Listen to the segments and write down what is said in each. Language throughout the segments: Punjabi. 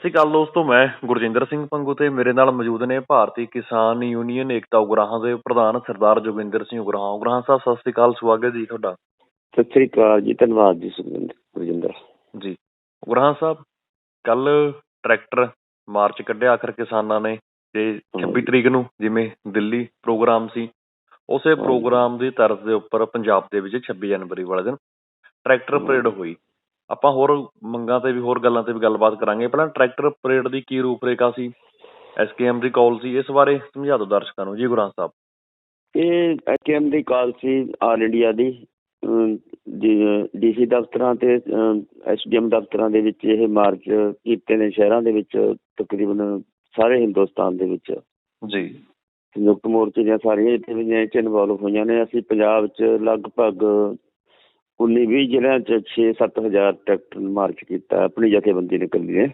ਸ੍ਰੀ ਅਕਾਲ ਦੋਸਤੋ ਮੈਂ ਗੁਰਜਿੰਦਰ ਸਿੰਘ ਪੰਗੂ ਤੇ ਮੇਰੇ ਨਾਲ ਮੌਜੂਦ ਨੇ ਭਾਰਤੀ ਕਿਸਾਨ ਯੂਨੀਅਨ ਏਕਤਾ ਉਗਰਾਹਾਂ ਦੇ ਪ੍ਰਧਾਨ ਸਰਦਾਰ ਜੋਗਿੰਦਰ ਸਿੰਘ ਉਗਰਾਹਾਂ। ਉਗਰਾਹਾਂ ਸਾਹਿਬ ਸਤਿ ਸ੍ਰੀ ਅਕਾਲ ਸਵਾਗਤ ਜੀ ਤੁਹਾਡਾ। ਸਤਿ ਸ੍ਰੀ ਅਕਾਲ ਜੀ ਧੰਨਵਾਦ ਜੀ ਸੁਖਵਿੰਦਰ ਗੁਰਜਿੰਦਰ। ਜੀ ਉਗਰਾਹਾਂ ਸਾਹਿਬ ਕੱਲ ਟਰੈਕਟਰ ਮਾਰਚ ਕੱਢਿਆ ਆਖਰ ਕਿਸਾਨਾਂ ਨੇ ਤੇ 26 ਤਰੀਕ ਨੂੰ ਜਿਵੇਂ ਦਿੱਲੀ ਪ੍ਰੋਗਰਾਮ ਸੀ ਉਸੇ ਪ੍ਰੋਗਰਾਮ ਦੀ ਤਰਜ਼ ਦੇ ਉੱਪਰ ਪੰਜਾਬ ਦੇ ਵਿੱਚ 26 ਜਨਵਰੀ ਵਾਲੇ ਦਿਨ ਟਰੈਕਟਰ ਪਰੇਡ ਹੋਈ। ਆਪਾਂ ਹੋਰ ਮੰਗਾਂ ਤੇ ਵੀ ਹੋਰ ਗੱਲਾਂ ਤੇ ਵੀ ਗੱਲਬਾਤ ਕਰਾਂਗੇ। ਪਹਿਲਾਂ ਟਰੈਕਟਰ ਪਰੇਡ ਦੀ ਕੀ ਰੂਪਰੇਖਾ ਸੀ? ਐਸਕੇਐਮ ਦੀ ਕਾਲ ਸੀ। ਇਸ ਬਾਰੇ ਸਮਝਾ ਦਿਓ ਦਰਸ਼ਕਾਂ ਨੂੰ। ਜੀ ਗੁਰਾਂ ਸਾਹਿਬ। ਇਹ ਐਕਐਮ ਦੀ ਕਾਲ ਸੀ ਆਲ ਇੰਡੀਆ ਦੀ। ਡੀਸੀ ਦਫ਼ਤਰਾਂ ਤੇ ਐਸਡੀਐਮ ਦਫ਼ਤਰਾਂ ਦੇ ਵਿੱਚ ਇਹ ਮਾਰਚ ਕੀਤੇ ਨੇ ਸ਼ਹਿਰਾਂ ਦੇ ਵਿੱਚ ਤਕਰੀਬਨ ਸਾਰੇ ਹਿੰਦੁਸਤਾਨ ਦੇ ਵਿੱਚ। ਜੀ। ਸੰਯੁਕਤ ਮੋਰਚੇ ਦੀਆਂ ਸਾਰੀਆਂ ਜਥੇਬੰਦੀਆਂ ਚ ਇਨਵੋਲਵ ਹੋਈਆਂ ਨੇ। ਅਸੀਂ ਪੰਜਾਬ 'ਚ ਲਗਭਗ 19-20 ਜ਼ਿਲ੍ਹਿਆਂ 'ਚ 6-7000 ਟਰੈਕਟਰ ਮਾਰਚ ਕੀਤਾ ਆਪਣੀ ਜਥੇਬੰਦੀ ਨੇ ਕੱਲੀ ਨੇ।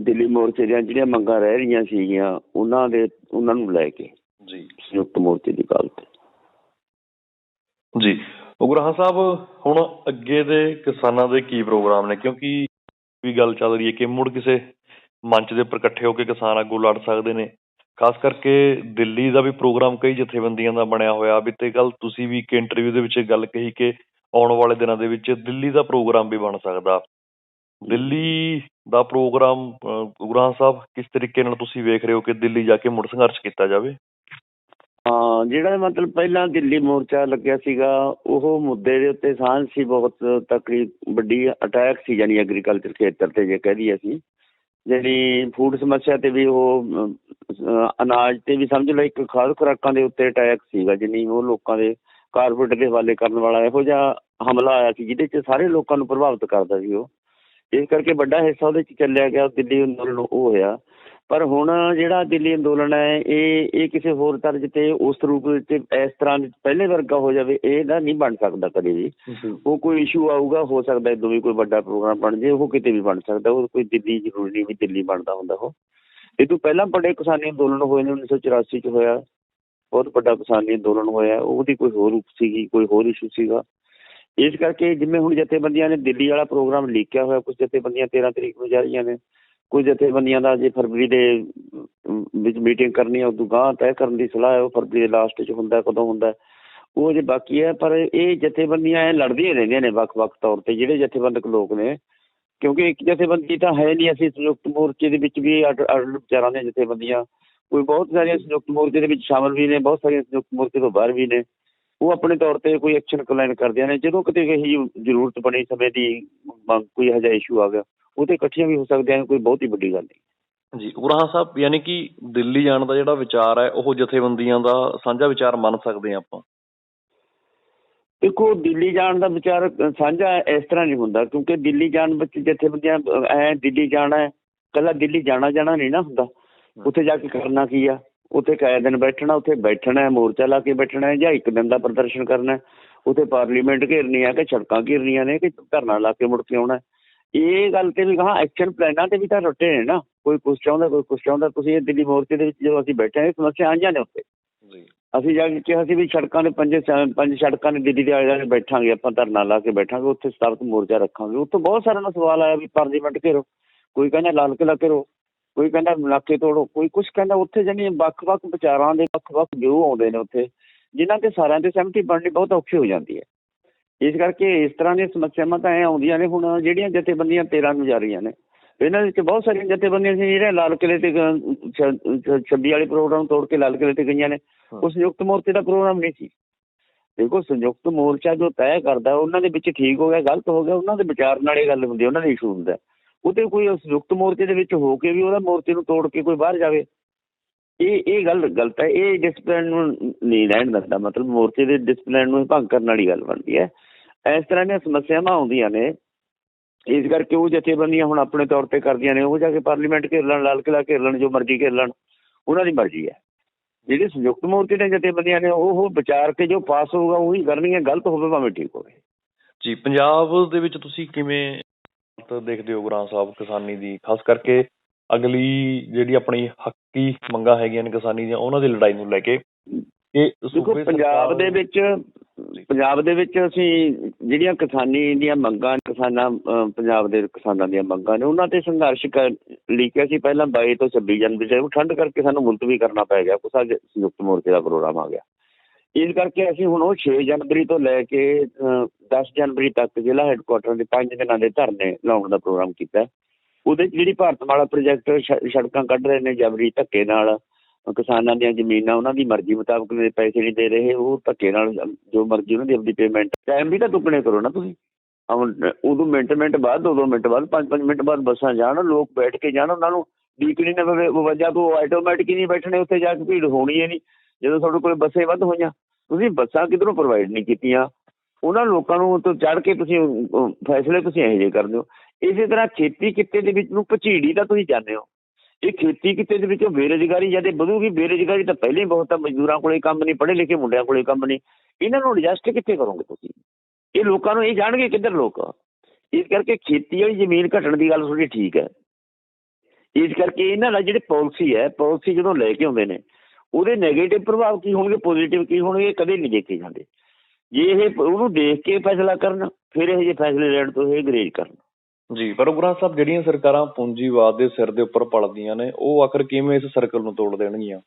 ਦਿੱਲੀ ਮੋਰਚੇ ਦੀਆਂ ਜਿਹੜੀਆਂ ਮੰਗਾਂ ਰਹਿ ਰਹੀਆਂ ਸੀਗੀਆਂ ਉਹਨਾਂ ਦੇ ਉਹਨਾਂ ਨੂੰ ਲੈ ਕੇ ਜੀ। ਸੰਯੁਕਤ ਮੋਰਚੇ ਦੀ ਕਾਲ ਤੇ ਜੀ। ਉਗਰਾਹਾਂ ਸਾਹਿਬ ਹੁਣ ਅੱਗੇ ਦੇ ਕਿਸਾਨਾਂ ਦੇ ਕੀ ਪ੍ਰੋਗਰਾਮ ਨੇ? ਕਿਉਂਕਿ ਵੀ ਗੱਲ ਚੱਲ ਰਹੀ ਹੈ ਕਿ ਮੁੜ ਕਿਸੇ ਮੰਚ ਦੇ ਉੱਪਰ ਇਕੱਠੇ ਹੋ ਕੇ ਕਿਸਾਨ ਆਗੂ ਲੜ ਸਕਦੇ ਨੇ। ਖਾਸ ਕਰਕੇ ਦਿੱਲੀ ਦਾ ਵੀ ਪ੍ਰੋਗਰਾਮ ਕਈ ਜਥੇਬੰਦੀਆਂ ਦਾ ਬਣਿਆ ਹੋਇਆ, ਵੀ ਤੇ ਕੱਲ ਤੁਸੀਂ ਵੀ ਇੱਕ ਇੰਟਰਵਿਊ ਦੇ ਵਿੱਚ ਇਹ ਗੱਲ ਕਹੀ ਕਿ ਆਉਣ ਵਾਲੇ ਦਿਨਾਂ ਦੇ ਵਿੱਚ ਦਿੱਲੀ ਦਾ ਪ੍ਰੋਗਰਾਮ ਵੀ ਬਣ ਸਕਦਾ। ਦਿੱਲੀ ਦਾ ਪ੍ਰੋਗਰਾਮ ਉਗਰਾਹਾਂ ਸਾਹਿਬ, ਕਿਸ ਤਰੀਕੇ ਨਾਲ ਤੁਸੀਂ ਵੇਖ ਰਹੇ ਹੋ ਕਿ ਦਿੱਲੀ ਜਾ ਕੇ ਮੁੜ ਸੰਘਰਸ਼ ਕੀਤਾ ਜਾਵੇ? ਹਾਂ, ਜਿਹੜਾ ਮਤਲਬ ਪਹਿਲਾਂ ਦਿੱਲੀ ਮੋਰਚਾ ਲੱਗਿਆ ਸੀਗਾ, ਉਹ ਮੁੱਦੇ ਦੇ ਉੱਤੇ ਸਾਂਝ ਸੀ ਬਹੁਤ, ਤਕੜੀ ਵੱਡੀ ਅਟੈਕ ਸੀ ਯਾਨੀ ਐਗਰੀਕਲਚਰ ਖੇਤਰ ਤੇ ਜੇ ਕਹਿ ਦਈਏ ਅਸੀਂ। ਜਿਹੜੀ ਫੂਡ ਸਮੱਸਿਆ ਤੇ ਵੀ ਉਹ ਅਨਾਜ ਤੇ ਵੀ ਸਮਝ ਲਓ, ਇੱਕ ਖਾਦ ਖੁਰਾਕਾਂ ਦੇ ਉੱਤੇ ਅਟੈਕ ਸੀਗਾ, ਜਿੰਨੀ ਉਹ ਲੋਕਾਂ ਦੇ ਕਾਰਪੋਰੇਟ ਦੇ ਹਵਾਲੇ ਕਰਨ ਵਾਲਾ ਇਹੋ ਜਿਹਾ ਹਮਲਾ ਆਇਆ ਸੀ, ਜਿਹਦੇ 'ਚ ਸਾਰੇ ਲੋਕਾਂ ਨੂੰ ਪ੍ਰਭਾਵਿਤ ਕਰਦਾ ਸੀ ਉਹ। ਇਸ ਕਰਕੇ ਵੱਡਾ ਹਿੱਸਾ ਉਹਦੇ 'ਚ ਚੱਲਿਆ ਗਿਆ ਦਿੱਲੀ ਅੰਦੋਲਨ ਉਹ ਹੋਇਆ। ਪਰ ਹੁਣ ਜਿਹੜਾ ਦਿੱਲੀ ਅੰਦੋਲਨ ਹੈ ਇਹ ਇਹ ਕਿਸੇ ਹੋਰ ਤਰ੍ਹਾਂ ਤੇ ਉਸ ਰੂਪ ਵਿੱਚ ਇਸ ਤਰ੍ਹਾਂ ਪਹਿਲੇ ਵਰਗਾ ਹੋ ਜਾਵੇ ਇਹ ਨਾ ਨਹੀਂ ਬਣ ਸਕਦਾ ਕਦੇ ਵੀ। ਉਹ ਕੋਈ ਇਸ਼ੂ ਆਊਗਾ ਹੋ ਸਕਦਾ ਇਦੋਂ ਵੀ ਕੋਈ ਵੱਡਾ ਪ੍ਰੋਗਰਾਮ ਬਣ ਜੇ ਉਹ ਕਿਤੇ ਵੀ ਬਣ ਸਕਦਾ ਉਹ ਕੋਈ ਦਿੱਲੀ ਜ਼ਰੂਰੀ ਨਹੀਂ ਵੀ ਦਿੱਲੀ ਬਣਦਾ ਹੁੰਦਾ ਉਹ। ਇਹ ਤੋਂ ਪਹਿਲਾਂ ਬੜੇ ਕਿਸਾਨੀ ਅੰਦੋਲਨ ਹੋਏ ਨੇ 1984 ਚ ਹੋਇਆ। ਬਹੁਤ ਵੱਡਾ ਕਿਸਾਨੀ ਅੰਦੋਲਨ ਹੋਇਆ ਉਹਦੀ ਕੋਈ ਹੋਰ ਰੂਪ ਸੀਗੀ ਕੋਈ ਹੋਰ ਇਸ਼ੂ ਸੀਗਾ। ਇਸ ਕਰਕੇ ਜਿਵੇਂ ਹੁਣ ਜਥੇਬੰਦੀਆਂ ਨੇ ਦਿੱਲੀ ਵਾਲਾ ਪ੍ਰੋਗਰਾਮ ਲੀਕਿਆ ਹੋਇਆ ਕੁਝ ਜਥੇਬੰਦੀਆਂ 13 ਤਰੀਕ ਨੂੰ ਜਾ ਰਹੀਆਂ ਨੇ। ਕੁਝ ਜਥੇਬੰਦੀਆਂ ਦਾ ਜੇ ਫਰਵਰੀ ਦੇ ਵਿੱਚ ਮੀਟਿੰਗ ਕਰਨੀ ਹੈ ਉਦੋਂ ਗਾਂ ਤੈਅ ਕਰਨ ਦੀ ਸਲਾਹ ਹੈ, ਉਹ ਫਰਵਰੀ ਦੇ ਲਾਸਟ 'ਚ ਹੁੰਦਾ, ਕਦੋਂ ਹੁੰਦਾ ਉਹ ਜੇ ਬਾਕੀ ਹੈ, ਪਰ ਇਹ ਜਥੇਬੰਦੀਆਂ ਐ ਲੜਦੀਆਂ ਰਹਿੰਦੀਆਂ ਨੇ ਵੱਖ-ਵੱਖ ਤੌਰ ਤੇ, ਜਿਹੜੇ ਜਥੇਬੰਦਕ ਲੋਕ ਨੇ। ਕਿਉਂਕਿ ਇੱਕ ਜਥੇਬੰਦੀ ਤਾਂ ਹੈ ਨਹੀਂ, ਅਸੀਂ ਸੰਯੁਕਤ ਮੋਰਚੇ ਦੇ ਵਿੱਚ ਵੀ ਵਿਚਾਰਾਂ ਦੀਆਂ ਜਥੇਬੰਦੀਆਂ। ਕੋਈ ਬਹੁਤ ਸਾਰੀਆਂ ਸੰਯੁਕਤ ਮੋਰਚੇ ਦੇ ਵਿੱਚ ਸ਼ਾਮਲ ਵੀ ਨੇ, ਬਹੁਤ ਸਾਰੀਆਂ ਸੰਯੁਕਤ ਮੋਰਚੇ ਤੋਂ ਬਾਹਰ ਵੀ ਨੇ। ਉਹ ਆਪਣੇ ਤੌਰ ਤੇ ਕੋਈ ਐਕਸ਼ਨ ਪਲਾਨ ਕਰਦਿਆਂ ਨੇ, ਜਦੋਂ ਕਿਤੇ ਇਹੀ ਜ਼ਰੂਰਤ ਬਣੀ ਸਮੇਂ ਦੀ ਕੋਈ ਇਹੋ ਜਿਹਾ ਇਸ਼ੂ ਆ ਗਿਆ। ਉਹ ਤੇ ਇਕੱਠੀਆਂ ਵੀ ਹੋ ਸਕਦੀਆਂ ਕੋਈ ਬਹੁਤ ਹੀ ਵੱਡੀ ਗੱਲ ਨਹੀਂ। ਜੀ ਉਗਰਾਹਾਂ ਸਾਹਿਬ ਯਾਨੀ ਕਿ ਦਿੱਲੀ ਜਾਣ ਦਾ ਜਿਹੜਾ ਵਿਚਾਰ ਹੈ ਉਹ ਜਥੇਬੰਦੀਆਂ ਦਾ ਸਾਂਝਾ ਵਿਚਾਰ ਮੰਨ ਸਕਦੇ ਹਾਂ ਆਪਾਂ? ਦੇਖੋ ਦਿੱਲੀ ਜਾਣ ਦਾ ਵਿਚਾਰ ਸਾਂਝਾ ਇਸ ਤਰ੍ਹਾਂ ਨਹੀਂ ਹੁੰਦਾ ਕਿਉਂਕਿ ਦਿੱਲੀ ਜਾਣ ਵਿੱਚ ਜਥੇਬੰਦੀਆਂ ਐ ਦਿੱਲੀ ਜਾਣਾ ਹੈ ਕੱਲਾ ਦਿੱਲੀ ਜਾਣਾ ਜਾਣਾ ਨਹੀਂ ਨਾ ਹੁੰਦਾ। ਉੱਥੇ ਜਾ ਕੇ ਕਰਨਾ ਕੀ ਆ? ਉੱਥੇ ਕਾਇਆ ਦਿਨ ਬੈਠਣਾ ਉੱਥੇ ਬੈਠਣਾ ਹੈ ਮੋਰਚਾ ਲਾ ਕੇ ਬੈਠਣਾ ਹੈ ਜਾਂ ਇੱਕ ਦਿਨ ਦਾ ਪ੍ਰਦਰਸ਼ਨ ਕਰਨਾ ਉੱਥੇ ਪਾਰਲੀਮੈਂਟ ਘੇਰਨੀ ਆ ਕਿ ਸੜਕਾਂ ਘੇਰਨੀਆਂ ਨੇ ਕਿ ਧਰਨਾ ਲਾ ਕੇ ਮੁੜ ਕੇ ਆਉਣਾ ਇਹ ਗੱਲ ਤੇ ਵੀ ਕਹਾ ਐਕਸ਼ਨ ਪਲਾਨਾਂ ਤੇ ਵੀ ਤਾਂ ਰੁੱਟੇ ਨੇ ਨਾ। ਕੋਈ ਕੁਛ ਚਾਹੁੰਦਾ ਕੋਈ ਕੁਛ ਚਾਹੁੰਦਾ ਤੁਸੀਂ ਇਹ ਦਿੱਲੀ ਮੋਰਚੇ ਦੇ ਵਿੱਚ ਜਦੋਂ ਅਸੀਂ ਬੈਠੇ ਹਾਂ ਸਮੱਸਿਆ ਆਈਆਂ ਨੇ ਜੀ। ਅਸੀਂ ਜਾ ਕੇ ਕਿਹਾ ਸੀ ਵੀ ਸੜਕਾਂ ਦੇ ਪੰਜ ਪੰਜ ਸੜਕਾਂ ਨੇ ਦਿੱਲੀ ਦੇ ਆਲੇ ਦੁਆਲੇ ਬੈਠਾਂਗੇ ਆਪਾਂ ਧਰਨਾ ਲਾ ਕੇ ਬੈਠਾਂਗੇ ਉੱਥੇ ਸਤਾਬਤ ਮੋਰਚਾ ਰੱਖਾਂਗੇ। ਉੱਥੇ ਬਹੁਤ ਸਾਰਿਆਂ ਦਾ ਸਵਾਲ ਆਇਆ ਵੀ ਪਾਰਲੀਮੈਂਟ ਘੇਰੋ। ਕੋਈ ਕਹਿੰਦਾ ਲਾਲ ਕਿਲਾ ਘੇਰੋ ਕੋਈ ਕਹਿੰਦਾ ਨਾਕੇ ਤੋੜੋ ਕੋਈ ਕੁਛ ਕਹਿੰਦਾ ਉੱਥੇ ਜਾਨੀ ਵੱਖ-ਵੱਖ ਵਿਚਾਰਾਂ ਦੇ ਵੱਖ-ਵੱਖ ਵਿਊ ਆਉਂਦੇ ਨੇ ਉੱਥੇ ਜਿਨ੍ਹਾਂ ਤੇ ਸਾਰਿਆਂ ਤੇ ਸਹਿਮਤੀ ਬਣਨੀ ਬਹੁਤ ਔਖੀ ਹੋ ਜਾਂਦੀ ਹੈ। ਇਸ ਕਰਕੇ ਇਸ ਤਰ੍ਹਾਂ ਦੀਆਂ ਸਮੱਸਿਆਵਾਂ ਤਾਂ ਐ ਆਉਂਦੀਆਂ ਨੇ ਹੁਣ ਜਿਹੜੀਆਂ ਜਥੇਬੰਦੀਆਂ 13 ਨੂੰ ਜਾ ਰਹੀਆਂ ਨੇ ਇਹਨਾਂ ਵਿੱਚ ਬਹੁਤ ਸਾਰੀਆਂ ਜਥੇਬੰਦੀਆਂ ਸੀ ਜਿਹੜੇ ਲਾਲ ਕਿਲੇ ਤੇ 26 ਵਾਲੇ ਪ੍ਰੋਗਰਾਮ ਤੋੜ ਕੇ ਲਾਲ ਕਿਲੇ ਤੇ ਗਈਆਂ ਨੇ ਉਹ ਸੰਯੁਕਤ ਮੋਰਚੇ ਦਾ ਪ੍ਰੋਗਰਾਮ ਨਹੀਂ ਸੀ। ਦੇਖੋ ਸੰਯੁਕਤ ਮੋਰਚਾ ਜੋ ਤੈਅ ਕਰਦਾ ਉਹਨਾਂ ਦੇ ਵਿੱਚ ਠੀਕ ਹੋ ਗਿਆ ਗਲਤ ਹੋ ਗਿਆ ਉਹਨਾਂ ਦੇ ਵਿਚਾਰ ਨਾਲ ਇਹ ਗੱਲ ਹੁੰਦੀ ਉਹਨਾਂ ਦਾ ਇਸ਼ੂ ਹੁੰਦਾ ਉਹ ਤੇ ਕੋਈ ਸੰਯੁਕਤ ਮੋਰਚੇ ਦੇ ਵਿੱਚ ਹੋ ਕੇ ਵੀ ਉਹਦਾ ਮੋਰਚੇ ਨੂੰ ਤੋੜ ਕੇ ਕੋਈ ਬਾਹਰ ਜਾਵੇ ਇਹ ਇਹ ਗੱਲ ਗਲਤ ਹੈ ਇਹ ਡਿਸਪਲਿਨ ਨੂੰ ਨਹੀਂ ਰਹਿਣ ਦਿੰਦਾ ਮਤਲਬ ਮੋਰਚੇ ਦੇ ਡਿਸਪਲਿਨ ਨੂੰ ਭੰਗ ਕਰਨ ਵਾਲੀ ਗੱਲ ਬਣਦੀ ਹੈ। ਇਸ ਤਰ੍ਹਾਂ ਦੀਆਂ ਸਮੱਸਿਆਵਾਂ ਆਉਂਦੀਆਂ ਨੇ। ਇਸ ਕਰਕੇ ਉਹ ਜਥੇਬੰਦੀਆਂ ਹੁਣ ਆਪਣੇ ਤੌਰ ਤੇ ਕਰਦੀਆਂ ਨੇ, ਉਹ ਜਾ ਕੇ ਪਾਰਲੀਮੈਂਟ ਘੇਰ ਲੈਣ, ਲਾਲ ਕਿਲਾ ਘੇਰ ਲੈਣ, ਜੋ ਮਰਜ਼ੀ ਘੇਰ ਲੈਣ, ਉਹਨਾਂ ਦੀ ਮਰਜ਼ੀ ਹੈ। ਜਿਹੜੇ ਸੰਯੁਕਤ ਮੋਰਚੇ ਦੇ ਜਥੇਬੰਦੀਆਂ ਨੇ, ਉਹ ਵਿਚਾਰ ਕੇ ਜੋ ਪਾਸ ਹੋਊਗਾ, ਉਹੀ ਕਰਨੀਆਂ ਗਲਤ ਹੋਵੇ ਭਾਵੇਂ ਠੀਕ ਹੋਵੇ। ਜੀ, ਪੰਜਾਬ ਦੇ ਵਿੱਚ ਤੁਸੀਂ ਕਿਵੇਂ ਦੇਖਦੇ ਹੋ ਗੁਰਾਂ ਸਾਹਿਬ ਕਿਸਾਨੀ ਦੀ? ਖਾਸ ਕਰਕੇ ਅਗਲੀ ਜਿਹੜੀ ਆਪਣੀ ਹੱਕੀ ਮੰਗਾਂ ਹੈਗੀਆਂ ਨੇ ਕਿਸਾਨੀ ਦੀਆਂ, ਉਹਨਾਂ ਦੀ ਲੜਾਈ ਨੂੰ ਲੈ ਕੇ। ਇਹ ਦੇਖੋ ਪੰਜਾਬ ਦੇ ਵਿੱਚ ਪੰਜਾਬ ਦੇ ਵਿੱਚ ਅਸੀਂ ਜਿਹੜੀਆਂ ਕਿਸਾਨੀ ਦੀਆਂ ਮੰਗਾਂ ਕਿਸਾਨਾਂ ਪੰਜਾਬ ਦੇ ਕਿਸਾਨਾਂ ਦੀਆਂ ਮੰਗਾਂ ਨੇ ਉਹਨਾਂ ਤੇ ਸੰਘਰਸ਼ ਕਰ ਕਿ ਅਸੀਂ ਪਹਿਲਾਂ 22 ਤੋਂ 26 ਜਨਵਰੀ ਤੱਕ ਠੰਡ ਕਰਕੇ ਸਾਨੂੰ ਮੁਲਤਵੀ ਕਰਨਾ ਪੈ ਗਿਆ ਅੱਜ ਸੰਯੁਕਤ ਮੋਰਚੇ ਦਾ ਪ੍ਰੋਗਰਾਮ ਆ ਗਿਆ ਇਸ ਕਰਕੇ ਅਸੀਂ ਹੁਣ ਉਹ 6 ਜਨਵਰੀ ਤੋਂ ਲੈ ਕੇ ਅਹ, 10 ਜਨਵਰੀ ਤੱਕ ਜ਼ਿਲ੍ਹਾ ਹੈੱਡਕੁਆਟਰ ਦੇ 5 ਦਿਨਾਂ ਦੇ ਧਰਨੇ ਲਾਉਣ ਦਾ ਪ੍ਰੋਗਰਾਮ ਕੀਤਾ। ਉਹਦੇ ਜਿਹੜੀ ਭਾਰਤਮਾਲਾ ਪ੍ਰੋਜੈਕਟ ਸ਼- ਸੜਕਾਂ ਕੱਢ ਰਹੇ ਨੇ ਜਬਰੀ ਧੱਕੇ ਨਾਲ ਕਿਸਾਨਾਂ ਦੀਆਂ ਜ਼ਮੀਨਾਂ ਉਹਨਾਂ ਦੀ ਮਰਜ਼ੀ ਮੁਤਾਬਕ ਦੇ ਪੈਸੇ ਨਹੀਂ ਦੇ ਰਹੇ, ਉਹ ਧੱਕੇ ਨਾਲ ਜੋ ਮਰਜ਼ੀ ਉਹਨਾਂ ਦੀ ਆਪਣੀ ਪੇਮੈਂਟ ਟਾਈਮ ਵੀ ਤਾਂ ਦੁੱਗਣੇ ਕਰੋ ਨਾ ਤੁਸੀਂ। ਉਦੋਂ ਮਿੰਟ ਮਿੰਟ ਬਾਅਦ, ਦੋ ਦੋ ਮਿੰਟ ਬਾਅਦ, ਪੰਜ ਪੰਜ ਮਿੰਟ ਬਾਅਦ ਬੱਸਾਂ ਜਾਣ, ਲੋਕ ਬੈਠ ਕੇ ਜਾਣ, ਉਹਨਾਂ ਨੂੰ ਡੀਕਣੀ ਨਾ ਪਵੇ ਵਜ੍ਹਾ ਤੋਂ ਆਟੋਮੈਟਿਕ ਹੀ ਨਹੀਂ ਬੈਠਣੇ, ਉੱਥੇ ਜਾ ਕੇ ਭੀੜ ਹੋਣੀ ਹੈ ਨਹੀਂ। ਜਦੋਂ ਤੁਹਾਡੇ ਕੋਲ ਬੱਸੇ ਵੱਧ ਹੋਈਆਂ, ਤੁਸੀਂ ਬੱਸਾਂ ਕਿਧਰੋਂ ਪ੍ਰੋਵਾਈਡ ਨਹੀਂ ਕੀਤੀਆਂ? ਉਹਨਾਂ ਲੋਕਾਂ ਨੂੰ ਤੋਂ ਚੜ ਕੇ ਤੁਸੀਂ ਫੈਸਲੇ ਤੁਸੀਂ ਇਹੋ ਜਿਹੇ ਕਰਦੇ ਹੋ ਇਸੇ ਤਰ੍ਹਾਂ ਖੇਤੀ ਕਿੱਤੇ ਦੇ ਵਿੱਚ ਨੂੰ ਪਚੀੜੀ ਦਾ ਤੁਸੀਂ ਜਾਣਦੇ ਹੋ। ਇਹ ਖੇਤੀ ਕਿੱਤੇ ਦੇ ਵਿੱਚੋਂ ਬੇਰੁਜ਼ਗਾਰੀ ਜਦੇ ਵਧੂਗੀ, ਬੇਰੁਜ਼ਗਾਰੀ ਤਾਂ ਪਹਿਲਾਂ ਹੀ ਬਹੁਤ ਆ, ਮਜ਼ਦੂਰਾਂ ਕੋਲੇ ਕੰਮ ਨਹੀਂ, ਪੜ੍ਹੇ ਲਿਖੇ ਮੁੰਡਿਆਂ ਕੋਲੇ ਕੰਮ ਨਹੀਂ। ਇਹਨਾਂ ਨੂੰ ਐਡਜਸਟ ਕਿੱਥੇ ਕਰੋਗੇ ਤੁਸੀਂ? ਇਹ ਲੋਕਾਂ ਨੂੰ ਇਹ ਜਾਣਗੇ ਕਿੱਧਰ ਲੋਕ। ਇਸ ਕਰਕੇ ਖੇਤੀ ਵਾਲੀ ਜ਼ਮੀਨ ਘਟਣ ਦੀ ਗੱਲ ਤੁਹਾਡੀ ਠੀਕ ਹੈ। ਇਸ ਕਰਕੇ ਇਹਨਾਂ ਦਾ ਜਿਹੜੀ ਪਾਲਿਸੀ ਹੈ ਪਾਲਿਸੀ ਜਦੋਂ ਲੈ ਕੇ ਆਉਂਦੇ ਨੇ, ਉਹਦੇ 네ਗੇਟਿਵ ਪ੍ਰਭਾਵ ਕੀ ਹੋਣਗੇ ਪੋਜ਼ਿਟਿਵ ਕੀ ਹੋਣਗੇ, ਕਦੇ ਨਹੀਂ ਦੇਖੇ ਜਾਂਦੇ। ਜੇ ਇਹ ਉਹਨੂੰ ਦੇਖ ਕੇ ਫੈਸਲਾ ਕਰਨ, ਫਿਰ ਇਹ ਜੇ ਫੈਸਲੇ ਲੈਣ ਤੋਂ ਇਹ ਗਰੇਜ ਕਰਨ। ਜੀ ਪਰ ਉਗਰਾ ਸਾਹਿਬ ਜਿਹੜੀਆਂ ਸਰਕਾਰਾਂ ਪੂੰਜੀਵਾਦ ਦੇ ਸਿਰ ਦੇ ਉੱਪਰ ਪਲਦੀਆਂ ਨੇ ਉਹ ਆਖਰ ਕਿਵੇਂ ਇਸ ਸਰਕਲ ਨੂੰ ਤੋੜ ਦੇਣਗੀਆਂ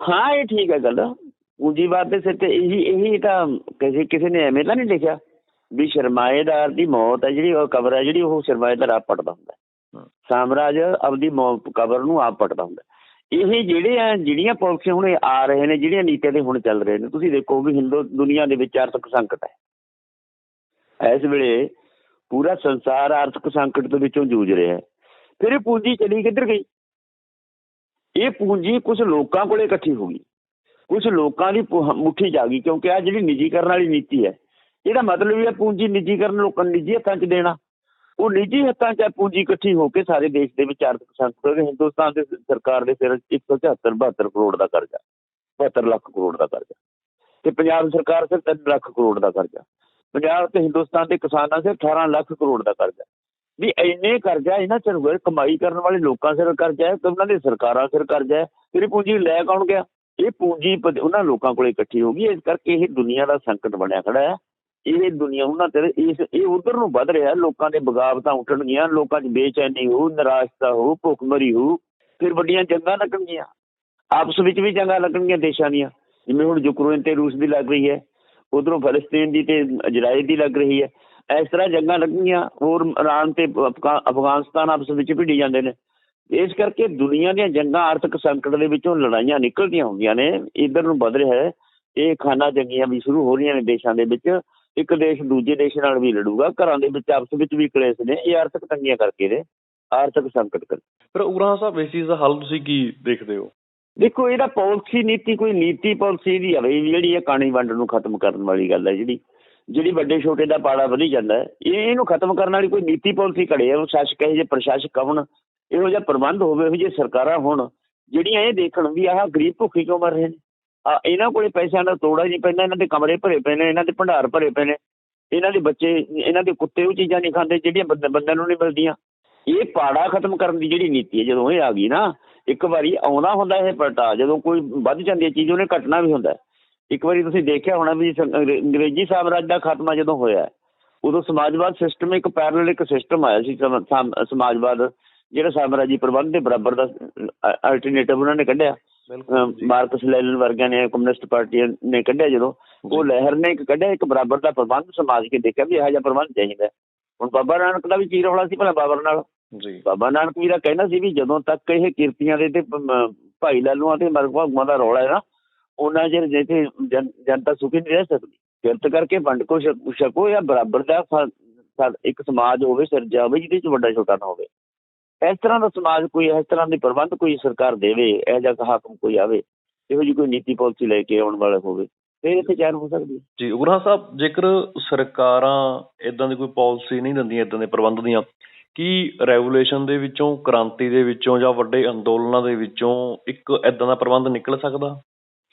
ਹਾਂ ਇਹ ਠੀਕ ਹੈ ਗੱਲ ਪੂੰਜੀਵਾਦ ਦੇ ਸਿਰ ਤੇ ਇਹੀ ਇਹੀ ਤਾਂ ਕਿਸੇ ਕਿਸੇ ਨੇ ਐਵੇਂ ਤਾਂ ਨਹੀਂ ਲਿਖਿਆ ਵੀ ਸਰਮਾਏਦਾਰ ਦੀ ਮੌਤ ਹੈ ਜਿਹੜੀ ਉਹ ਕਬਰ ਹੈ ਜਿਹੜੀ ਉਹ ਸਰਮਾਏਦਾਰ ਆਪ ਪਟਦਾ ਹੁੰਦਾ। ਸਾਮਰਾਜ ਆਪਦੀ ਮੌਤ ਕਬਰ ਨੂੰ ਆਪ ਪਟਦਾ ਹੁੰਦਾ। ਇਹ ਜਿਹੜੇ ਆ ਜਿਹੜੀਆਂ ਪਾਲਿਸੀਆਂ ਹੁਣ ਆ ਰਹੇ ਨੇ ਜਿਹੜੀਆਂ ਨੀਤੀਆਂ ਦੇ ਹੁਣ ਚੱਲ ਰਹੇ ਨੇ ਤੁਸੀਂ ਦੇਖੋ ਵੀ ਹਿੰਦੂ ਦੁਨੀਆ ਦੇ ਵਿੱਚ ਆਰਥਿਕ ਸੰਕਟ ਹੈ ਇਸ ਵੇਲੇ ਪੂਰਾ ਸੰਸਾਰ ਆਰਥਿਕ ਸੰਕਟ ਦੇ ਵਿੱਚੋਂ ਜੂਝ ਰਿਹਾ ਹੈ। ਫਿਰ ਇਹ ਪੂੰਜੀ ਚਲੀ ਕਿੱਧਰ ਗਈ? ਇਹ ਪੂੰਜੀ ਕੁਝ ਲੋਕਾਂ ਕੋਲੇ ਇਕੱਠੀ ਹੋ ਗਈ। ਕੁਝ ਲੋਕਾਂ ਦੀ ਮੁੱਠੀ ਜਾ ਗਈ, ਕਿਉਂਕਿ ਆ ਜਿਹੜੀ ਨਿੱਜੀਕਰਨ ਵਾਲੀ ਨੀਤੀ ਹੈ, ਇਹਦਾ ਮਤਲਬ ਇਹ ਪੂੰਜੀ ਨਿੱਜੀਕਰਨ ਲੋਕਾਂ ਨੂੰ ਨਿੱਜੀ ਹੱਥਾਂ 'ਚ ਦੇਣਾ। ਉਹ ਨਿੱਜੀ ਹੱਥਾਂ 'ਚ ਪੂੰਜੀ ਇਕੱਠੀ ਹੋ ਕੇ ਸਾਰੇ ਦੇਸ਼ ਦੇ ਵਿੱਚ ਆਰਥਿਕ ਸੰਕਟ ਹੋ ਗਿਆ ਹਿੰਦੁਸਤਾਨ ਦੇ ਸਰਕਾਰ ਦੇ ਸਿਰ 174 72 ਕਰੋੜ ਦਾ ਕਰਜ਼ਾ 72 ਲੱਖ ਕਰੋੜ ਦਾ ਕਰਜ਼ਾ। ਤੇ ਪੰਜਾਬ ਸਰਕਾਰ ਸਿਰ 3 ਲੱਖ ਕਰੋੜ ਦਾ ਕਰਜ਼ਾ। ਪੰਜਾਬ ਤੇ ਹਿੰਦੁਸਤਾਨ ਦੇ ਕਿਸਾਨਾਂ ਸਿਰ 18 ਲੱਖ ਕਰੋੜ ਦਾ ਕਰਜ਼ਾ ਵੀ ਇੰਨੇ ਕਰਜ਼ਾ ਇਹਨਾਂ ਸਿਰ ਹੋਏ ਕਮਾਈ ਕਰਨ ਵਾਲੇ ਲੋਕਾਂ ਸਿਰ ਕਰਜ਼ਾ ਹੈ ਤੇ ਉਹਨਾਂ ਦੇ ਸਰਕਾਰਾਂ ਸਿਰ ਕਰਜ਼ਾ ਹੈ। ਫਿਰ ਇਹ ਪੂੰਜੀ ਲੈ ਕੌਣ ਗਿਆ? ਇਹ ਪੂੰਜੀ ਉਹਨਾਂ ਲੋਕਾਂ ਕੋਲੇ ਇਕੱਠੀ ਹੋ ਗਈ ਇਸ ਕਰਕੇ ਇਹ ਦੁਨੀਆ ਦਾ ਸੰਕਟ ਬਣਿਆ ਖੜਾ ਹੈ। ਇਹ ਦੁਨੀਆ ਉਹਨਾਂ ਤੇ ਇਸ, ਇਹ ਉਧਰ ਨੂੰ ਵੱਧ ਰਿਹਾ ਲੋਕਾਂ ਦੇ ਬਗਾਵਤਾਂ ਉੱਠਣਗੀਆਂ, ਲੋਕਾਂ 'ਚ ਬੇਚੈਨੀ ਹੋ, ਨਿਰਾਸ਼ਤਾ ਹੋ, ਭੁੱਖਮਰੀ ਹੋ, ਫਿਰ ਵੱਡੀਆਂ ਜੰਗਾਂ ਲੱਗਣਗੀਆਂ। ਆਪਸ ਵਿੱਚ ਵੀ ਜੰਗਾਂ ਲੱਗਣਗੀਆਂ ਦੇਸ਼ਾਂ ਦੀਆਂ। ਜਿਵੇਂ ਹੁਣ ਯੂਕਰੇਨ ਤੇ ਰੂਸ ਦੀ ਲੱਗ ਰਹੀ ਹੈ। ਉਧਰੋਂ ਫਲਸਤੀਨ ਦੀ ਤੇ ਇਜ਼ਰਾਈਲ ਦੀ ਲੱਗ ਰਹੀ ਹੈ। ਇਸ ਤਰ੍ਹਾਂ ਜੰਗਾਂ ਲੱਗਣਗੀਆਂ ਹੋਰ ਇਰਾਨ ਤੇ ਅਫਗਾਨਿਸਤਾਨ ਆਪਸ ਵਿੱਚ ਭਿੜੀ ਜਾਂਦੇ ਨੇ। ਇਸ ਕਰਕੇ ਦੁਨੀਆ ਦੀਆਂ ਜੰਗਾਂ ਆਰਥਿਕ ਸੰਕਟ ਦੇ ਵਿੱਚੋਂ ਲੜਾਈਆਂ ਨਿਕਲਦੀਆਂ ਹੁੰਦੀਆਂ ਨੇ। ਇਧਰ ਨੂੰ ਵੱਧ ਰਿਹਾ ਹੈ। ਇਹ ਖਾਨਾ ਜੰਗੀਆਂ ਵੀ ਸ਼ੁਰੂ ਹੋ ਰਹੀਆਂ ਨੇ ਦੇਸ਼ਾਂ ਦੇ ਵਿੱਚ। ਇੱਕ ਦੇਸ਼ ਦੂਜੇ ਦੇਸ਼ ਨਾਲ ਵੀ ਲੜੂਗਾ। ਘਰਾਂ ਦੇ ਵਿੱਚ ਆਪਸ ਵਿੱਚ ਵੀ ਕਲੇਸ਼ ਨੇ। ਇਹ ਆਰਥਿਕ ਤੰਗੀਆਂ ਕਰਕੇ ਨੇ। ਆਰਥਿਕ ਸੰਕਟ ਕਰਕੇ। ਪਰ ਉਗਰਾ ਸਾਹਿਬ, ਇਸ ਚੀਜ਼ ਦਾ ਹੱਲ ਤੁਸੀਂ ਕੀ ਦੇਖਦੇ ਹੋ? ਦੇਖੋ, ਇਹਦਾ ਪਾਲਿਸੀ ਨੀਤੀ ਕੋਈ ਨੀਤੀ ਪਾਲਿਸੀ ਦੀ ਹੈ ਜਿਹੜੀ ਇਹ ਕਾਣੀ ਵੰਡ ਨੂੰ ਖਤਮ ਕਰਨ ਵਾਲੀ ਗੱਲ ਹੈ ਜਿਹੜੀ ਜਿਹੜੀ ਵੱਡੇ ਛੋਟੇ ਦਾ ਪਾੜਾ ਵਧੀ ਜਾਂਦਾ ਇਹ ਇਹਨੂੰ ਖਤਮ ਕਰਨ ਵਾਲੀ ਕੋਈ ਨੀਤੀ ਪਾਲਿਸੀ ਘੜੇ ਉਹ ਸ਼ਾਸਕ ਇਹ ਜੇ ਪ੍ਰਸ਼ਾਸਕ ਹੋਣ ਇਹੋ ਜਿਹਾ ਪ੍ਰਬੰਧ ਹੋਵੇ, ਇਹੋ ਜਿਹੇ ਸਰਕਾਰਾਂ ਹੋਣ, ਜਿਹੜੀਆਂ ਇਹ ਦੇਖਣ ਵੀ ਆਹ ਗਰੀਬ ਭੁੱਖੇ ਕਿਉਂ ਮਰ ਰਹੇ ਨੇ? ਆ ਇਹਨਾਂ ਕੋਲੇ ਪੈਸਿਆਂ ਦਾ ਤੋੜਾ ਹੀ ਨਹੀਂ ਪੈਂਦਾ, ਇਹਨਾਂ ਦੇ ਕਮਰੇ ਭਰੇ ਪਏ ਨੇ, ਇਹਨਾਂ ਦੇ ਭੰਡਾਰ ਭਰੇ ਪਏ ਨੇ, ਇਹਨਾਂ ਦੇ ਬੱਚੇ, ਇਹਨਾਂ ਦੇ ਕੁੱਤੇ ਉਹ ਚੀਜ਼ਾਂ ਨਹੀਂ ਖਾਂਦੇ, ਜਿਹੜੀਆਂ ਬੰਦੇ- ਬੰਦਿਆਂ ਨੂੰ ਨਹੀਂ ਮਿਲਦੀਆਂ। ਇਹ ਪਾੜਾ ਖਤਮ ਕਰਨ ਦੀ ਜਿਹੜੀ ਨੀਤੀ ਹੈ, ਜਦੋਂ ਇਹ ਆ ਗਈ ਨਾ ਇੱਕ ਵਾਰੀ ਆਉਂਦਾ ਹੁੰਦਾ ਇਹ ਪਲਟਾ ਜਦੋਂ ਕੋਈ ਵੱਧ ਜਾਂਦੀ ਹੈ ਚੀਜ਼ ਉਹਨੇ ਘਟਣਾ ਵੀ ਹੁੰਦਾ। ਇੱਕ ਵਾਰੀ ਤੁਸੀਂ ਦੇਖਿਆ ਹੋਣਾ ਵੀ ਅੰਗਰੇਜ਼ੀ ਸਾਮਰਾਜ ਦਾ ਖਾਤਮਾ ਜਦੋਂ ਹੋਇਆ ਉਦੋਂ ਸਮਾਜਵਾਦ ਸਿਸਟਮ ਇੱਕ ਪੈਰਲਲ ਇੱਕ ਸਿਸਟਮ ਆਇਆ ਸੀ ਸਮ- ਸਮ- ਸਮਾਜਵਾਦ ਜਿਹੜਾ ਸਾਮਰਾਜੀ ਪ੍ਰਬੰਧ ਦੇ ਬਰਾਬਰ ਦਾ ਅਲਟਰਨੇਟਿਵ ਉਹਨਾਂ ਨੇ ਕੱਢਿਆ ਮਾਰਕਸ ਲੈਨਨ ਵਰਗਿਆਂ ਨੇ ਕਮਿਊਨਿਸਟ ਪਾਰਟੀ ਨੇ ਕੱਢਿਆ ਜਦੋਂ ਉਹ ਲਹਿਰ ਨੇ ਇੱਕ ਕੱਢਿਆ ਇੱਕ ਬਰਾਬਰ ਦਾ ਪ੍ਰਬੰਧ ਸਮਾਜ ਕੇ ਦੇਖਿਆ ਵੀ ਇਹੋ ਜਿਹਾ ਪ੍ਰਬੰਧ ਚਾਹੀਦਾ। ਹੁਣ ਬਾਬਾ ਨਾਨਕ ਦਾ ਵੀ ਚੀਰ ਰੌਲਾ ਸੀ ਭਲਾ ਬਾਬਰ ਨਾਲ ਜੀ। ਬਾਬਾ ਨਾਨਕ ਵੀ ਦਾ ਕਹਿਣਾ ਸੀ ਵੀ ਜਦੋਂ ਤੱਕ ਇਹ ਕਿਰਤੀਆਂ ਦੇ ਤੇ ਭਾਈ ਲਾਲੂਆਂ ਤੇ ਮਰਗਵਾਂ ਦਾ ਰੌਲਾ ਹੈ ਨਾ ਉਹਨਾਂ ਚਿਰ ਜਿੱਥੇ ਜਨ- ਜਨਤਾ ਸੁਖੀ ਨਹੀਂ ਰਹਿ ਸਕਦੀ। ਕਿਰਤ ਕਰਕੇ ਵੰਡ ਕੋ ਛਕ- ਜਾਂ ਬਰਾਬਰ ਦਾ ਇੱਕ ਸਮਾਜ ਹੋਵੇ ਸਿਰਜਾ ਹੋਵੇ ਜਿਹਦੇ ਚ ਵੱਡਾ ਛੋਟਾ ਨਾ ਹੋਵੇ। ਇਸ ਤਰ੍ਹਾਂ ਦਾ ਸਮਾਜ ਕੋਈ ਇਸ ਤਰ੍ਹਾਂ ਦੇ ਪ੍ਰਬੰਧ ਕੋਈ ਸਰਕਾਰ ਦੇਵੇ ਇਹ ਜਿਹਾ ਹਾਕਮ ਕੋਈ ਆਵੇ ਇਹੋ ਜਿਹੀ ਕੋਈ ਨੀਤੀ ਪਾਲਿਸੀ ਲੈ ਕੇ ਆਉਣ ਵਾਲਾ ਹੋਵੇ ਫਿਰ ਇੱਥੇ ਚੈਨ ਹੋ ਸਕਦੀ ਹੈ। ਜੀ ਉਗਰਾ ਸਾਹਿਬ ਜੇਕਰ ਸਰਕਾਰਾਂ ਇਦਾਂ ਦੀ ਕੋਈ ਪਾਲਿਸੀ ਨਹੀਂ ਦਿੰਦੀਆਂ ਇਦਾਂ ਦੇ ਪ੍ਰਬੰਧ ਦੀਆਂ ਕੀ ਰੈਗੂਲੇਸ਼ਨ ਦੇ ਵਿੱਚੋਂ, ਕ੍ਰਾਂਤੀ ਦੇ ਵਿੱਚੋਂ ਜਾਂ ਵੱਡੇ ਅੰਦੋਲਨਾਂ ਦੇ ਵਿੱਚੋਂ ਇੱਕ ਇਦਾਂ ਦਾ ਪ੍ਰਬੰਧ ਨਿਕਲ ਸਕਦਾ?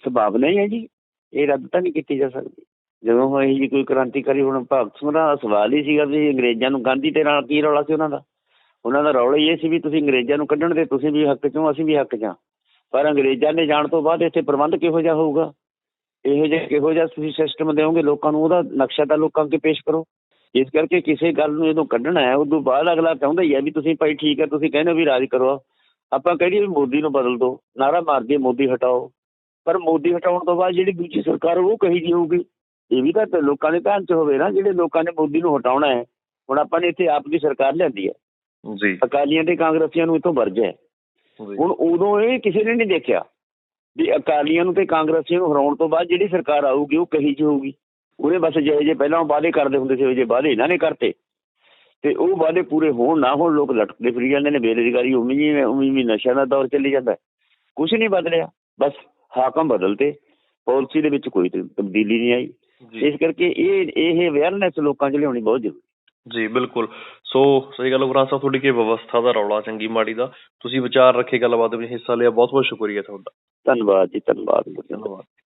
ਸੰਭਾਵਨਾ ਹੀ ਹੈ ਜੀ। ਇਹ ਰੱਦ ਤਾਂ ਨਹੀਂ ਕੀਤੀ ਜਾ ਸਕਦੀ। ਜਦੋਂ ਹੋਈ ਜੀ ਕੋਈ ਕ੍ਰਾਂਤੀਕਾਰੀ ਹੁਣ ਭਗਤ ਸਿੰਘ ਦਾ ਸਵਾਲ ਹੀ ਸੀਗਾ ਵੀ ਅੰਗਰੇਜ਼ਾਂ ਨੂੰ ਗਾਂਧੀ ਤੇ ਨਾਲ ਕੀ ਰੌਲਾ ਸੀ ਉਹਨਾਂ ਦਾ? ਉਹਨਾਂ ਦਾ ਰੌਲਾ ਇਹ ਸੀ ਵੀ ਤੁਸੀਂ ਅੰਗਰੇਜ਼ਾਂ ਨੂੰ ਕੱਢਣ ਦੇ, ਤੁਸੀਂ ਵੀ ਹੱਕ ਚੋਂ, ਅਸੀਂ ਵੀ ਹੱਕ 'ਚ। ਪਰ ਅੰਗਰੇਜ਼ਾਂ ਨੇ ਜਾਣ ਤੋਂ ਬਾਅਦ ਇੱਥੇ ਪ੍ਰਬੰਧ ਕਿਹੋ ਜਿਹਾ ਹੋਊਗਾ? ਇਹੋ ਜਿਹਾ, ਕਿਹੋ ਜਿਹਾ ਤੁਸੀਂ ਸਿਸਟਮ ਦਿਓਗੇ ਲੋਕਾਂ ਨੂੰ, ਉਹਦਾ ਨਕਸ਼ਾ ਤਾਂ ਲੋਕਾਂ ਅੱਗੇ ਪੇਸ਼ ਕਰੋ। ਇਸ ਕਰਕੇ ਕਿਸੇ ਗੱਲ ਨੂੰ ਜਦੋਂ ਕੱਢਣਾ ਹੈ ਉਦੋਂ ਬਾਅਦ ਅਗਲਾ ਚਾਹੁੰਦਾ ਹੀ ਹੈ ਵੀ ਤੁਸੀਂ ਭਾਈ ਠੀਕ ਹੈ ਤੁਸੀਂ ਕਹਿੰਦੇ ਹੋ ਵੀ ਰਾਜ ਕਰੋ। ਆਪਾਂ ਕਹੀਏ ਵੀ ਮੋਦੀ ਨੂੰ ਬਦਲ ਦਿਓ ਨਾਰਾ ਮਾਰ ਦਈਏ ਮੋਦੀ ਹਟਾਓ। ਪਰ ਮੋਦੀ ਹਟਾਉਣ ਤੋਂ ਬਾਅਦ ਜਿਹੜੀ ਦੂਜੀ ਸਰਕਾਰ ਉਹ ਕਹੀ ਜੀ ਹੋਊਗੀ ਇਹ ਵੀ ਤਾਂ ਲੋਕਾਂ ਦੇ ਧਿਆਨ 'ਚ ਹੋਵੇ ਨਾ ਜਿਹੜੇ ਲੋਕਾਂ ਨੇ ਮੋਦੀ ਨੂੰ ਹਟਾਉਣਾ ਹੈ। ਹੁਣ ਆਪਾਂ ਨੇ ਇੱਥੇ ਆਪ ਦੀ ਸਰਕਾਰ ਲਿਆਂਦੀ ਹੈ। ਜੀ। ਅਕਾਲੀਆਂ ਤੇ ਕਾਂਗਰਸੀਆਂ ਨੂੰ ਇਥੋਂ ਵਰਜਿਆ ਹੁਣ ਉਦੋਂ ਇਹ ਕਿਸੇ ਨੇ ਨਹੀਂ ਦੇਖਿਆ ਵੀ ਅਕਾਲੀਆਂ ਨੂੰ ਤੇ ਕਾਂਗਰਸੀਆਂ ਨੂੰ ਹਰਾਉਣ ਤੋਂ ਬਾਅਦ ਜਿਹੜੀ ਸਰਕਾਰ ਆਊਗੀ ਉਹ ਕਹੀ ਜਿਹੀ ਹੋਊਗੀ। ਉਹਨੇ ਬਸ ਜਿਹੇ ਜੇ ਪਹਿਲਾਂ ਵਾਅਦੇ ਕਰਦੇ ਹੁੰਦੇ ਸੀ ਜੇ ਵਾਅਦੇ ਇਹਨਾਂ ਨੇ ਕਰਤੇ। ਤੇ ਉਹ ਵਾਅਦੇ ਪੂਰੇ ਹੋਣ ਨਾ ਹੋਣ ਲੋਕ ਲਟਕਦੇ ਫਿਰੀ ਜਾਂਦੇ ਨੇ ਬੇਰੁਜ਼ਗਾਰੀ ਉਵੇਂ ਹੀ ਉਵੇਂ ਹੀ ਨਸ਼ਿਆਂ ਦਾ ਦੌਰ ਚੱਲੀ ਜਾਂਦਾ। ਕੁਝ ਨਹੀਂ ਬਦਲਿਆ ਬਸ ਹਾਕਮ ਬਦਲਤੇ ਪਾਲਿਸੀ ਦੇ ਵਿੱਚ ਕੋਈ ਤਬਦੀਲੀ ਨਹੀਂ ਆਈ। ਜੀ। ਇਸ ਕਰਕੇ ਇਹ ਇਹ ਅਵੇਅਰਨੈਸ ਲੋਕਾਂ 'ਚ ਲਿਆਉਣੀ ਬਹੁਤ ਜ਼ਰੂਰੀ ਜੀ ਬਿਲਕੁਲ। ਸੋ ਸਹੀ ਗੱਲ ਗੁਰਾਂ ਸਾਹਿਬ ਤੁਹਾਡੀ ਕੀ ਵਿਵਸਥਾ ਦਾ ਰੌਲਾ ਚੰਗੀ ਮਾੜੀ ਦਾ? ਤੁਸੀਂ ਵਿਚਾਰ ਰੱਖੇ ਗੱਲਬਾਤ ਵਿੱਚ ਹਿੱਸਾ ਲਿਆ ਬਹੁਤ ਬਹੁਤ ਸ਼ੁਕਰੀਆ ਤੁਹਾਡਾ। ਧੰਨਵਾਦ ਜੀ ਧੰਨਵਾਦ। ਧੰਨਵਾਦ।